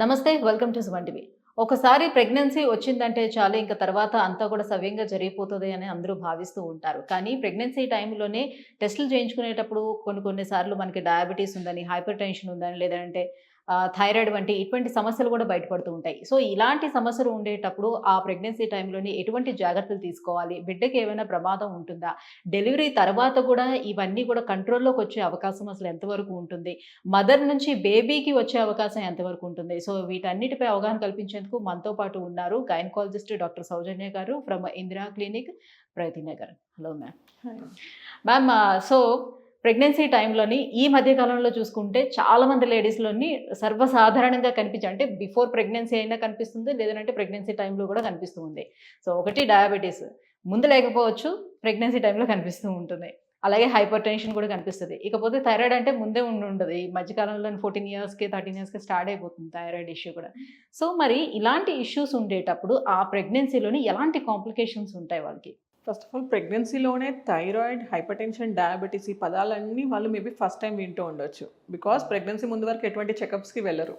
నమస్తే welcome to వంటివి TV. ఒకసారి ప్రెగ్నెన్సీ వచ్చిందంటే చాలు ఇంకా తర్వాత అంతా కూడా సవ్యంగా జరిగిపోతుంది అని అందరూ భావిస్తూ ఉంటారు. కానీ ప్రెగ్నెన్సీ టైంలోనే టెస్టులు చేయించుకునేటప్పుడు కొన్ని కొన్నిసార్లు మనకి డయాబెటీస్ ఉందని హైపర్ టెన్షన్ ఉందని లేదంటే థైరాయిడ్ వంటి ఇటువంటి సమస్యలు కూడా బయటపడుతూ ఉంటాయి. సో ఇలాంటి సమస్యలు ఉండేటప్పుడు ఆ ప్రెగ్నెన్సీ టైంలోని ఎటువంటి జాగ్రత్తలు తీసుకోవాలి? బిడ్డకి ఏమైనా ప్రమాదం ఉంటుందా? డెలివరీ తర్వాత కూడా ఇవన్నీ కూడా కంట్రోల్లోకి వచ్చే అవకాశం అసలు ఎంతవరకు ఉంటుంది? మదర్ నుంచి బేబీకి వచ్చే అవకాశం ఎంతవరకు ఉంటుంది? సో వీటన్నిటిపై అవగాహన కల్పించేందుకు మనతో పాటు ఉన్నారు గైనకాలజిస్ట్ డాక్టర్ సౌజన్య గారు from Indira clinic Pragathi Nagar hello ma'am. Ma'am so pregnancy టైంలోని ఈ మధ్య కాలంలో చూసుకుంటే చాలా మంది లేడీస్లోని సర్వసాధారణంగా కనిపించే అంటే బిఫోర్ ప్రెగ్నెన్సీ అయినా కనిపిస్తుంది లేదంటే ప్రెగ్నెన్సీ టైంలో కూడా కనిపిస్తూ ఉంది. సో ఒకటి డయాబెటీస్. ముందు లేకపోవచ్చు ప్రెగ్నెన్సీ టైంలో కనిపిస్తూ ఉంటుంది. అలాగే హైపర్ టెన్షన్ కూడా కనిపిస్తుంది. ఇకపోతే థైరాయిడ్ అంటే ముందే ఉండి ఉండదు. ఈ మధ్యకాలంలో ఫోర్టీన్ ఇయర్స్కి థర్టీన్ ఇయర్స్కి స్టార్ట్ అయిపోతుంది థైరాయిడ్ ఇష్యూ కూడా. సో మరి ఇలాంటి ఇష్యూస్ ఉండేటప్పుడు ఆ ప్రెగ్నెన్సీలోని ఎలాంటి కాంప్లికేషన్స్ ఉంటాయి వాళ్ళకి? ఫస్ట్ ఆఫ్ ఆల్ ప్రెగ్నెన్సీలోనే థైరాయిడ్ హైపర్ టెన్షన్ డయాబెటీస్ ఈ పదాలన్నీ వాళ్ళు మేబీ ఫస్ట్ టైం వింటూ ఉండొచ్చు. బికాస్ ప్రెగ్నెన్సీ ముందు వరకు ఎటువంటి చెకప్స్కి వెళ్ళరు.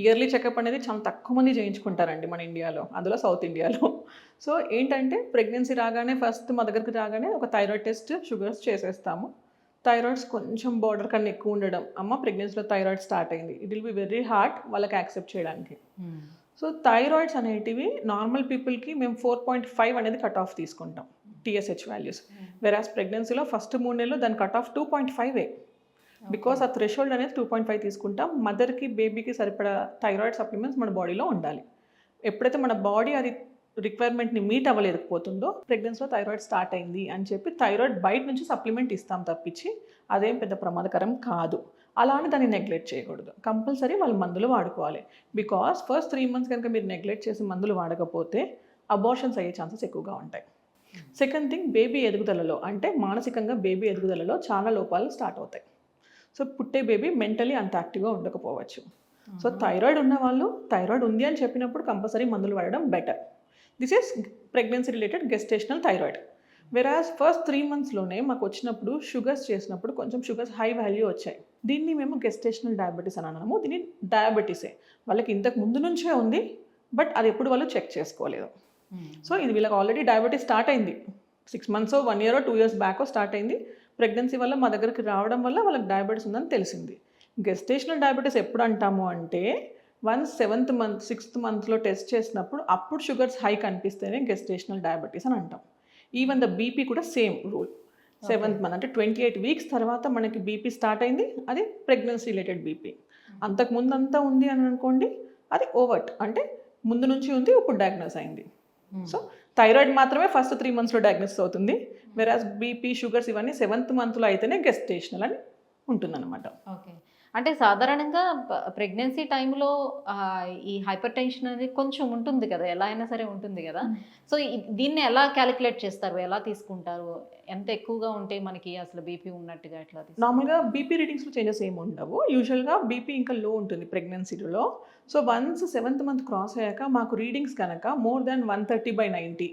ఇయర్లీ చెకప్ అనేది చాలా తక్కువ మంది చేయించుకుంటారండి మన ఇండియాలో అందులో సౌత్ ఇండియాలో సో ఏంటంటే ప్రెగ్నెన్సీ రాగానే ఫస్ట్ మా దగ్గరికి రాగానే ఒక థైరాయిడ్ టెస్ట్ షుగర్స్ చేసేస్తాము. థైరాయిడ్స్ కొంచెం బార్డర్ కన్నా ఎక్కువ ఉండడం. అమ్మ ప్రెగ్నెన్సీలో థైరాయిడ్ స్టార్ట్ అయింది. It will be very hard వాళ్ళకి యాక్సెప్ట్ చేయడానికి. సో థైరాయిడ్స్ అనేటివి నార్మల్ పీపుల్కి మేము ఫోర్ పాయింట్ ఫైవ్ అనేది కట్ ఆఫ్ తీసుకుంటాం టీఎస్హెచ్ వాల్యూస్ వెరాస్ ప్రెగ్నెన్సీలో ఫస్ట్ మూడు నెలలు దాని cut off two point five because ఆ థ్రెషోల్డ్ అనేది టూ పాయింట్ ఫైవ్ తీసుకుంటాం మదర్కి బేబీకి సరిపడా థైరాయిడ్ సప్లిమెంట్స్ మన బాడీలో ఉండాలి. ఎప్పుడైతే మన బాడీ అది రిక్వైర్మెంట్ని మీట్ అవ్వలేకపోతుందో ప్రెగ్నెన్సీలో థైరాయిడ్ స్టార్ట్ అయింది అని చెప్పి థైరాయిడ్ బయట నుంచి సప్లిమెంట్ ఇస్తాం తప్పించి అదేం పెద్ద ప్రమాదకరం కాదు. అలా అని దాన్ని నెగ్లెక్ట్ చేయకూడదు. కంపల్సరీ వాళ్ళు మందులు వాడుకోవాలి. బికాస్ ఫస్ట్ త్రీ మంత్స్ కనుక మీరు నెగ్లెక్ట్ చేసి మందులు వాడకపోతే అబార్షన్స్ అయ్యే ఛాన్సెస్ ఎక్కువగా ఉంటాయి. సెకండ్ థింగ్ బేబీ ఎదుగుదలలో అంటే మానసికంగా బేబీ ఎదుగుదలలో చాలా లోపాలు స్టార్ట్ అవుతాయి. సో పుట్టే బేబీ మెంటలీ అంత యాక్టివ్గా ఉండకపోవచ్చు. సో థైరాయిడ్ ఉన్న వాళ్ళు థైరాయిడ్ ఉంది అని చెప్పినప్పుడు కంపల్సరీ మందులు వాడడం better this is pregnancy related gestational thyroid whereas first three మంత్స్లోనే మాకు వచ్చినప్పుడు షుగర్స్ చేసినప్పుడు కొంచెం షుగర్స్ హై వాల్యూ వచ్చాయి. దీన్ని మేము గెస్టేషనల్ డయాబెటీస్ అని అన్నాము. దీన్ని డయాబెటీసే వాళ్ళకి ఇంతకు ముందు నుంచే ఉంది బట్ అది ఎప్పుడు వాళ్ళు చెక్ చేసుకోలేదు. సో ఇది వీళ్ళకి ఆల్రెడీ డయాబెటీస్ స్టార్ట్ అయింది. Six months one year two years back start అయింది. ప్రెగ్నెన్సీ వల్ల మా దగ్గరికి రావడం వల్ల వాళ్ళకి డయాబెటీస్ ఉందని తెలిసింది. గెస్టేషనల్ డయాబెటీస్ ఎప్పుడు అంటాము అంటే వన్స్ సెవెంత్ మంత్ సిక్స్త్ మంత్లో టెస్ట్ చేసినప్పుడు అప్పుడు షుగర్స్ హై కనిపిస్తేనే గెస్టేషనల్ డయాబెటీస్ అని అంటాం. ఈవెన్ ద బీపీ కూడా సేమ్ రూల్ సెవెంత్ మంత్. అంటే ట్వంటీ ఎయిట్ వీక్స్ తర్వాత మనకి బీపీ స్టార్ట్ అయింది. అది ప్రెగ్నెన్సీ రిలేటెడ్ బీపీ. అంతకు ముందు అంతా ఉంది అని అనుకోండి అది ఓవర్ట్. అంటే ముందు నుంచి ఉంది ఇప్పుడు డయాగ్నోస్ అయింది. సో థైరాయిడ్ మాత్రమే ఫస్ట్ త్రీ మంత్స్లో డయాగ్నోస్ అవుతుంది. వెరాజ్ బీపీ షుగర్స్ ఇవన్నీ సెవెంత్ మంత్లో అయితేనే గెస్టేషనల్ అని ఉంటుందన్నమాట. ఓకే అంటే సాధారణంగా ప్రెగ్నెన్సీ టైంలో ఈ హైపర్ టెన్షన్ అనేది కొంచెం ఉంటుంది కదా ఎలా అయినా సరే ఉంటుంది కదా. సో దీన్ని ఎలా క్యాలిక్యులేట్ చేస్తారు? ఎలా తీసుకుంటారు? ఎంత ఎక్కువగా ఉంటే మనకి అసలు బీపీ ఉన్నట్టుగా ఎట్లా? నార్మల్గా బీపీ రీడింగ్స్లో చేంజెస్ ఏమి ఉండవు. యూజువల్గా బీపీ ఇంకా లో ఉంటుంది ప్రెగ్నెన్సీలో. So once seventh month cross అయ్యాక మాకు రీడింగ్స్ కనుక more than one thirty by ninety.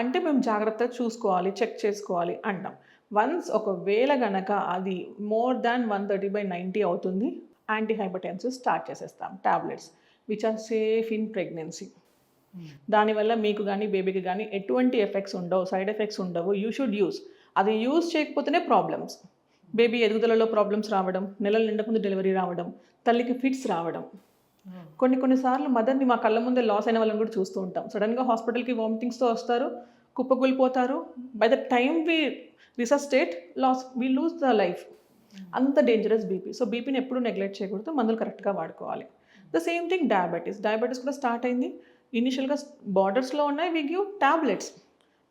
అంటే మేము జాగ్రత్తగా చూసుకోవాలి చెక్ చేసుకోవాలి అంటాం వన్స్ ఒకవేళ గనక అది more than one thirty by ninety అవుతుంది యాంటీ హైపర్టెన్సివ్ స్టార్ట్ చేసేస్తాం tablets which are safe in pregnancy దానివల్ల మీకు కానీ బేబీకి కానీ ఎటువంటి ఎఫెక్ట్స్ ఉండవు సైడ్ ఎఫెక్ట్స్ ఉండవు. యూ షుడ్ యూస్ అది యూజ్ చేయకపోతేనే ప్రాబ్లమ్స్ బేబీ ఎదుగుదలలో ప్రాబ్లమ్స్ రావడం నెలల నిండకుండా డెలివరీ రావడం తల్లికి ఫిట్స్ రావడం. కొన్ని కొన్నిసార్లు మదర్ని మా కళ్ళ ముందే లాస్ అయిన వాళ్ళని కూడా చూస్తూ ఉంటాం. సడన్గా హాస్పిటల్కి వామిటింగ్స్తో వస్తారు కుప్పకూలిపోతారు. By the time we resuscitate loss we lose the life అంత డేంజరస్ బీపీ సో బీపీని ఎప్పుడు నెగ్లెక్ట్ చేయకూడదు. మందులు కరెక్ట్గా వాడుకోవాలి. The same thing diabetes diabetes కూడా స్టార్ట్ అయింది. ఇనిషియల్గా బార్డర్స్లో ఉన్నాయి. వి గివ్ టాబ్లెట్స్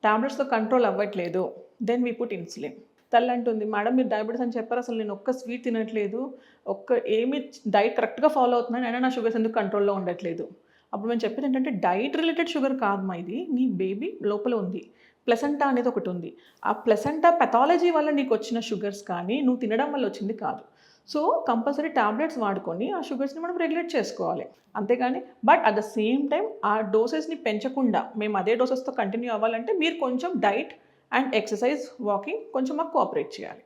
టాబ్లెట్స్తో కంట్రోల్ అవ్వట్లేదు. దెన్ వీ పుట్ ఇన్సులిన్ తల్లి అంటుంది మేడం మీరు డయాబెటీస్ అని చెప్పారు. అసలు నేను ఒక్క స్వీట్ తినట్లేదు. ఒక్క ఏమి డైట్ కరెక్ట్గా ఫాలో అవుతున్నాను. అయినా నా షుగర్స్ ఎందుకు కంట్రోల్లో ఉండట్లేదు? అప్పుడు మేము చెప్పేది ఏంటంటే డైట్ రిలేటెడ్ షుగర్ కాదు మా ఇది. నీ బేబీ లోపల ఉంది. ప్లెసెంటా అనేది ఒకటి ఉంది. ఆ ప్లెసెంటా పెథాలజీ వల్ల నీకు వచ్చిన షుగర్స్ కానీ నువ్వు తినడం వల్ల వచ్చింది కాదు. సో కంపల్సరీ టాబ్లెట్స్ వాడుకొని ఆ షుగర్స్ని మనం రెగ్యులేట్ చేసుకోవాలి. అంతేగాని but at the same time ఆ డోసెస్ని పెంచకుండా మేము అదే డోసెస్తో కంటిన్యూ అవ్వాలంటే మీరు కొంచెం డైట్ అండ్ ఎక్సర్సైజ్ వాకింగ్ కొంచెం మాకు కోఆపరేట్ చేయాలి.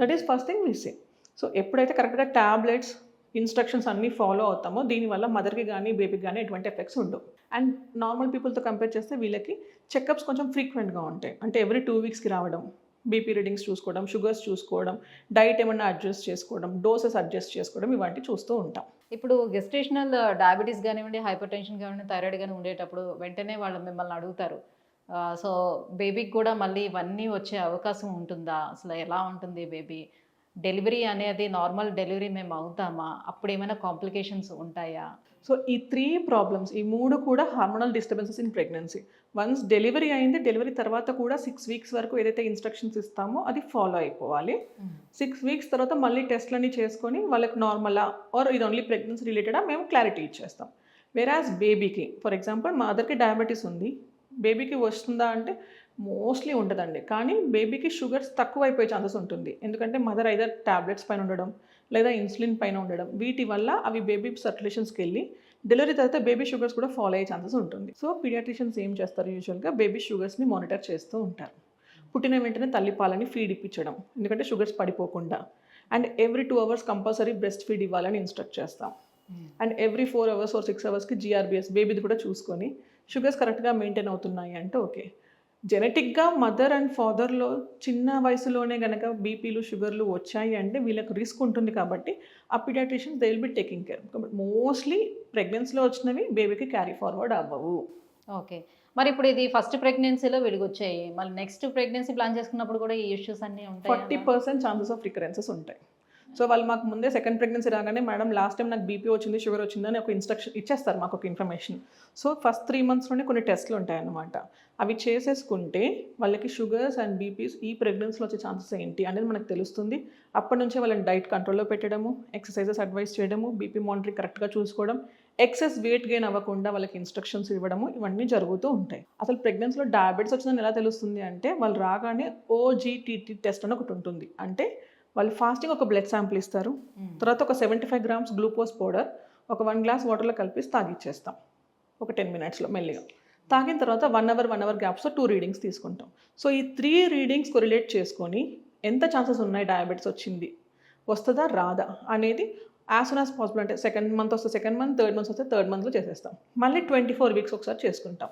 That is first thing we say so ఎప్పుడైతే కరెక్ట్గా ట్యాబ్లెట్స్ ఇన్స్ట్రక్షన్స్ అన్నీ ఫాలో అవుతామో దీనివల్ల మదర్కి కానీ బేబీకి కానీ ఎటువంటి ఎఫెక్ట్స్ ఉండవు. అండ్ నార్మల్ పీపుల్తో కంపేర్ చేస్తే వీళ్ళకి చెకప్స్ కొంచెం ఫ్రీక్వెంట్గా ఉంటాయి. అంటే ఎవ్రీ టూ వీక్స్కి రావడం బీపీ రీడింగ్స్ చూసుకోవడం షుగర్స్ చూసుకోవడం డైట్ ఏమన్నా అడ్జస్ట్ చేసుకోవడం డోసెస్ అడ్జస్ట్ చేసుకోవడం ఇవంటి చూస్తూ ఉంటాం. ఇప్పుడు గెస్టేషనల్ డయాబెటీస్ uh, కానివ్వండి హైపర్ టెన్షన్ కానివ్వండి థైరాయిడ్ కానీ ఉండేటప్పుడు వెంటనే వాళ్ళు మిమ్మల్ని అడుగుతారు. Uh, సో బేబీకి కూడా మళ్ళీ ఇవన్నీ వచ్చే అవకాశం ఉంటుందా? అసలు ఎలా ఉంటుంది బేబీ డెలివరీ అనేది నార్మల్ డెలివరీ మేము అవుతామా? అప్పుడు ఏమైనా కాంప్లికేషన్స్ ఉంటాయా? సో ఈ త్రీ ప్రాబ్లమ్స్ ఈ మూడు కూడా hormonal disturbances in pregnancy. Once delivery అయింది డెలివరీ తర్వాత కూడా సిక్స్ వీక్స్ వరకు ఏదైతే ఇన్స్ట్రక్షన్స్ ఇస్తామో అది ఫాలో అయిపోవాలి. సిక్స్ వీక్స్ తర్వాత మళ్ళీ టెస్ట్లన్నీ చేసుకొని వాళ్ళకి నార్మలా ఆర్ ఇది ఓన్లీ ప్రెగ్నెన్సీ రిలేటెడా మేము క్లారిటీ ఇచ్చేస్తాం. వేరాజ్ బేబీకి ఫర్ ఎగ్జాంపుల్ మదర్కి డయాబెటీస్ ఉంది. బేబీకి వస్తుందా అంటే మోస్ట్లీ ఉంటుందండి. కానీ బేబీకి షుగర్స్ తక్కువ అయిపోయే ఛాన్సెస్ ఉంటుంది. ఎందుకంటే మదర్ ఐదర్ ట్యాబ్లెట్స్ పైన ఉండడం లేదా ఇన్సులిన్ పైన ఉండడం వీటి వల్ల అవి బేబీ సర్క్యులేషన్స్కి వెళ్ళి డెలివరీ తర్వాత బేబీ షుగర్స్ కూడా ఫాలో అయ్యే ఛాన్సెస్ ఉంటుంది. సో పీడియాట్రిషియన్స్ ఏం చేస్తారు యూజువల్గా? బేబీ షుగర్స్ని మానిటర్ చేస్తూ ఉంటారు. పుట్టిన వెంటనే తల్లిపాలని ఫీడ్ ఇప్పించడం ఎందుకంటే షుగర్స్ పడిపోకుండా. And every two hours compulsory breast feed ఇవ్వాలని ఇన్స్ట్రక్ట్ చేస్తాం. And every four hours or six అవర్స్కి జిఆర్బిఎస్ బేబీది కూడా చూసుకొని షుగర్స్ కరెక్ట్గా మెయింటైన్ అవుతున్నాయి? అంటే ఓకే. జెనెటిక్గా మదర్ అండ్ ఫాదర్లో చిన్న వయసులోనే కనుక బీపీలు షుగర్లు వచ్చాయి అంటే వీళ్ళకి రిస్క్ ఉంటుంది కాబట్టి ఆ paediatricians they will be taking care కాబట్టి మోస్ట్లీ ప్రెగ్నెన్సీలో వచ్చినవి బేబీకి క్యారీ ఫార్వర్డ్ అవ్వవు. ఓకే మరి ఇప్పుడు ఇది ఫస్ట్ ప్రెగ్నెన్సీలో వీడికి వచ్చాయి. మళ్ళీ నెక్స్ట్ ప్రెగ్నెన్సీ ప్లాన్ చేసుకున్నప్పుడు కూడా ఈ ఇష్యూస్ అన్నీ ఫార్టీ ఉంటాయి పర్సెంట్ ఛాన్సెస్ ఆఫ్ రికరెన్సెస్ ఉంటాయి. సో వాళ్ళు మాకు ముందే సెకండ్ ప్రెగ్నెన్సీ రాగానే మేడం లాస్ట్ టైం నాకు బీపీ వచ్చింది షుగర్ వచ్చిందని ఒక ఇన్స్ట్రక్షన్ ఇచ్చేస్తారు మాకు ఒక ఇన్ఫర్మేషన్ సో ఫస్ట్ త్రీ మంత్స్లోనే కొన్ని టెస్ట్లు ఉంటాయన్నమాట. అవి చేసేసుకుంటే వాళ్ళకి షుగర్స్ అండ్ బీపీస్ ఈ ప్రెగ్నెన్సీలో వచ్చే ఛాన్సెస్ ఏంటి అనేది మనకు తెలుస్తుంది. అప్పటి నుంచే వాళ్ళని డైట్ కంట్రోల్లో పెట్టడము ఎక్సర్సైజెస్ అడ్వైస్ చేయడము బీపీ మానిటరింగ్ కరెక్ట్గా చూసుకోవడం ఎక్సెస్ వెయిట్ గెయిన్ అవ్వకుండా వాళ్ళకి ఇన్స్ట్రక్షన్స్ ఇవ్వడము ఇవన్నీ జరుగుతూ ఉంటాయి. అసలు ప్రెగ్నెన్సీలో డయాబెటీస్ వచ్చిందని ఎలా తెలుస్తుంది అంటే వాళ్ళు రాగానే ఓజీటీటీ టెస్ట్ అని ఒకటి ఉంటుంది. అంటే వాళ్ళు ఫాస్టింగ్ ఒక బ్లడ్ శాంపిల్ ఇస్తారు. తర్వాత ఒక seventy five grams glucose powder ఒక వన్ గ్లాస్ వాటర్లో కలిపి తాగిచ్చేస్తాం. ఒక టెన్ మినిట్స్లో మెల్లిగా. తాగిన తర్వాత వన్ అవర్ వన్ అవర్ గ్యాప్స్లో టూ రీడింగ్స్ తీసుకుంటాం. సో ఈ త్రీ రీడింగ్స్ కొరిలేట్ చేసుకొని ఎంత ఛాన్సెస్ ఉన్నాయి డయాబెటీస్ వచ్చింది? వస్తుందా రాదా? అనేది యాజ్ సూన్ యాజ్ పాసిబుల్ అంటే సెకండ్ మంత్ వస్తే సెకండ్ మంత్ థర్డ్ మంత్ వస్తే థర్డ్ మంత్లో చేసేస్తాం. మళ్ళీ ట్వంటీ ఫోర్ వీక్స్ ఒకసారి చేసుకుంటాం.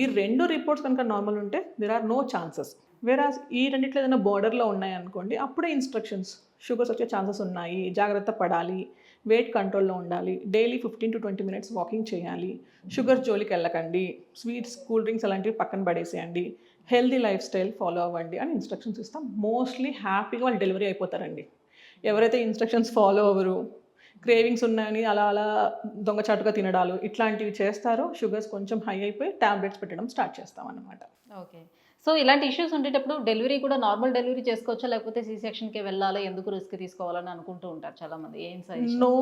ఈ రెండు రిపోర్ట్స్ కనుక నార్మల్ ఉంటే there are no chances whereas ఈ రెండిట్లో ఏదైనా బార్డర్లో ఉన్నాయనుకోండి అప్పుడే ఇన్స్ట్రక్షన్స్ షుగర్స్ వచ్చే ఛాన్సెస్ ఉన్నాయి జాగ్రత్త పడాలి వెయిట్ కంట్రోల్లో ఉండాలి daily fifteen to twenty minutes walking చేయాలి షుగర్ జోలికి వెళ్ళకండి స్వీట్స్ కూల్ డ్రింక్స్ అలాంటివి పక్కన పడేసేయండి హెల్దీ లైఫ్ స్టైల్ ఫాలో అవ్వండి అని ఇన్స్ట్రక్షన్స్ ఇస్తాం. మోస్ట్లీ హ్యాపీగా వాళ్ళు డెలివరీ అయిపోతారండి. ఎవరైతే ఇన్స్ట్రక్షన్స్ ఫాలో అవ్వరు క్రేవింగ్స్ ఉన్నాయని అలా అలా దొంగచాటుగా తినడాలు ఇట్లాంటివి చేస్తారో షుగర్స్ కొంచెం హై అయిపోయి ట్యాబ్లెట్స్ పెట్టడం స్టార్ట్ చేస్తాం అన్నమాట ఓకే. సో ఇలాంటి ఇష్యూస్ ఉండేటప్పుడు డెలివరీ కూడా నార్మల్ డెలివరీ చేసుకోవచ్చా? లేకపోతే సి సెక్షన్కి వెళ్ళాలి? ఎందుకు రిస్క్ తీసుకోవాలని అనుకుంటూ ఉంటారు చాలా మంది ఏం సజెషన్? నో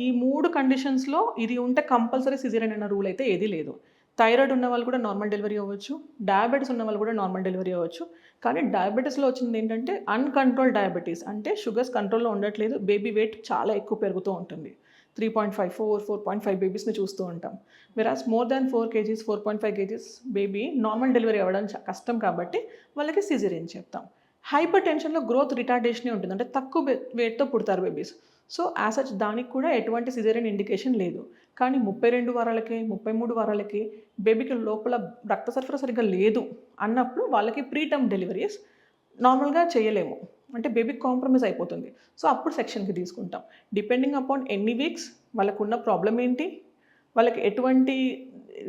ఈ మూడు కండిషన్స్లో ఇది ఉంటే కంపల్సరీ సిజేరియన్ అన్న రూల్ అయితే ఏది లేదు. థైరాయిడ్ ఉన్న వాళ్ళు కూడా నార్మల్ డెలివరీ అవ్వచ్చు డయాబెటీస్ ఉన్న వాళ్ళు కూడా నార్మల్ డెలివరీ అవ్వచ్చు. కానీ డయాబెటీస్లో వచ్చింది ఏంటంటే అన్కంట్రోల్ డయాబెటీస్ అంటే షుగర్స్ కంట్రోల్లో ఉండట్లేదు బేబీ వెయిట్ చాలా ఎక్కువ పెరుగుతూ ఉంటుంది. Three point five four four point five బేబీస్ని చూస్తూ ఉంటాం. Whereas more than four kgs four point five kgs baby normal delivery అవ్వడం కష్టం కాబట్టి వాళ్ళకి సిజేరియన్ చెప్తాం. హైపర్ టెన్షన్లో గ్రోత్ రిటార్డేషనే ఉంటుంది అంటే తక్కువ వెయిట్తో పుడతారు బేబీస్. సో యాజ్ సచ్ దానికి కూడా ఎటువంటి సిజేరియన్ ఇండికేషన్ లేదు. కానీ ముప్పై రెండు వారాలకి ముప్పై మూడు వారాలకి బేబీకి లోపల రక్త సరఫరా సరిగ్గా లేదు అన్నప్పుడు వాళ్ళకి ప్రీటర్మ్ డెలివరీస్ నార్మల్గా చేయలేము. అంటే బేబీ కాంప్రమైజ్ అయిపోతుంది. సో అప్పుడు సెక్షన్కి తీసుకుంటాం. డిపెండింగ్ అపాన్ ఎన్ని వీక్స్ వాళ్ళకున్న ప్రాబ్లం ఏంటి? వాళ్ళకి ఎటువంటి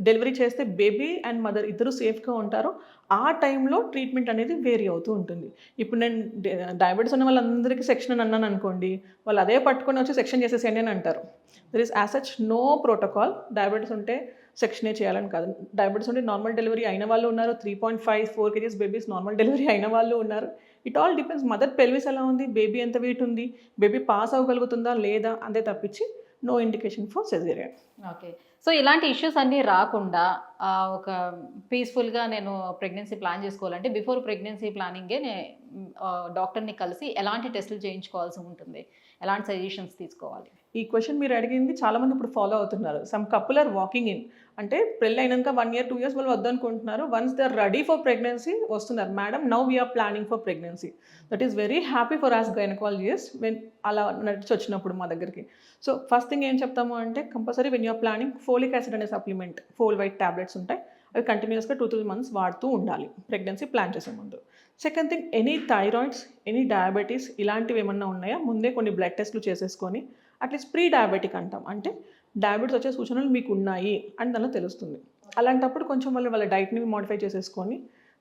డెలివరీ చేస్తే బేబీ అండ్ మదర్ ఇద్దరు సేఫ్గా ఉంటారో. ఆ టైంలో ట్రీట్మెంట్ అనేది వేరీ అవుతూ ఉంటుంది. ఇప్పుడు నేను డయాబెటీస్ ఉన్న వాళ్ళందరికీ సెక్షన్ అని అన్నాను అనుకోండి వాళ్ళు అదే పట్టుకొని వచ్చి సెక్షన్ చేసేసేయండి అని అంటారు. There is as such no protocol diabetes ఉంటే సెక్షనే చేయాలని కాదు. డయాబెటీస్ ఉంటే నార్మల్ డెలివరీ అయిన వాళ్ళు ఉన్నారు. Three point five four kgs babies normal delivery అయిన వాళ్ళు ఉన్నారు. It all depends mother pelvis ఎలా ఉంది? బేబీ ఎంత వెయిట్ ఉంది? బేబీ పాస్ అవ్వగలుగుతుందా? లేదా? అంతే తప్పించి no indication for caesarean okay so ఇలాంటి ఇష్యూస్ అన్నీ రాకుండా ఒక పీస్ఫుల్గా నేను ప్రెగ్నెన్సీ ప్లాన్ చేసుకోవాలంటే బిఫోర్ ప్రెగ్నెన్సీ ప్లానింగే డాక్టర్ని కలిసి ఎలాంటి టెస్టులు చేయించుకోవాల్సి ఉంటుంది? ఎలాంటి సజెషన్స్ తీసుకోవాలి? ఈ క్వశ్చన్ మీరు అడిగింది చాలామంది ఇప్పుడు ఫాలో అవుతున్నారు. Some couple are walking in అంటే పెళ్ళి అయినాక వన్ ఇయర్ టూ ఇయర్స్ వాళ్ళు వద్దనుకుంటున్నారు. Once they are ready for pregnancy వస్తున్నారు. Madam now we are planning for pregnancy that is very happy for us gynaecologist when అలా నడిచి వచ్చినప్పుడు మా దగ్గరికి. సో ఫస్ట్ థింగ్ ఏం చెప్తాము అంటే compulsory when you are planning folic acid అనే సప్లిమెంట్ ఫోల్ వైట్ టాబ్లెట్స్ ఉంటాయి. అవి కంటిన్యూస్గా టూ త్రీ మంత్స్ వాడుతూ ఉండాలి. ప్రెగ్నెన్సీ ప్లాన్ చేసే ముందు. Second thing any thyroids any diabetes ఇలాంటివి ఏమన్నా ఉన్నాయా? ముందే కొన్ని బ్లడ్ టెస్ట్లు చేసేసుకొని అట్లీస్ట్ ప్రీ డయాబెటిక్ అంటాం. అంటే డయాబెటీస్ వచ్చే సూచనలు మీకు ఉన్నాయి అని దానిలో తెలుస్తుంది. అలాంటప్పుడు కొంచెం వాళ్ళు వాళ్ళ డైట్ని మోడిఫై చేసేసుకొని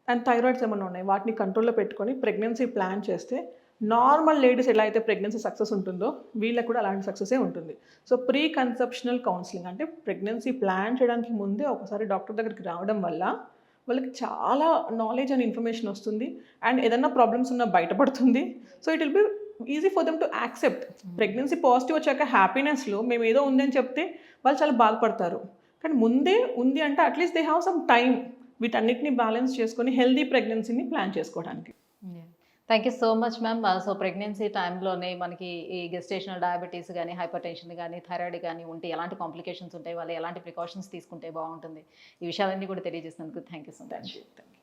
అండ్ థైరాయిడ్స్ ఏమైనా ఉన్నాయి? వాటిని కంట్రోల్లో పెట్టుకొని ప్రెగ్నెన్సీ ప్లాన్ చేస్తే నార్మల్ లేడీస్ ఎలా అయితే ప్రెగ్నెన్సీ సక్సెస్ ఉంటుందో వీళ్ళకి కూడా అలాంటి సక్సెసే ఉంటుంది. సో ప్రీ కన్సెప్షనల్ కౌన్సిలింగ్ అంటే ప్రెగ్నెన్సీ ప్లాన్ చేయడానికి ముందే ఒకసారి డాక్టర్ దగ్గరికి రావడం వల్ల వాళ్ళకి చాలా నాలెడ్జ్ అండ్ ఇన్ఫర్మేషన్ వస్తుంది. అండ్ ఏదన్నా ప్రాబ్లమ్స్ ఉన్నా బయటపడుతుంది. So it will be easy for them to accept pregnancy positive వచ్చాక హ్యాపీనెస్లో మేము ఏదో ఉందని చెప్తే వాళ్ళు చాలా బాధపడతారు. కానీ ముందే ఉంది అంటే at least they have some time వీటన్నిటిని బ్యాలెన్స్ చేసుకొని హెల్దీ ప్రెగ్నెన్సీని ప్లాన్ చేసుకోవడానికి. Thank you so much ma'am so pregnancy టైంలోనే మనకి ఈ గెస్టేషనల్ డయాబెటీస్ కానీ హైపర్ టెన్షన్ కానీ థైరాయిడ్ కానీ ఉంటే ఎలాంటి కాంప్లికేషన్స్ ఉంటాయి? వాళ్ళు ఎలాంటి ప్రికాషన్స్ తీసుకుంటే బాగుంటుంది? ఈ విషయాలన్నీ కూడా తెలియజేసినందుకు thank you so much thank you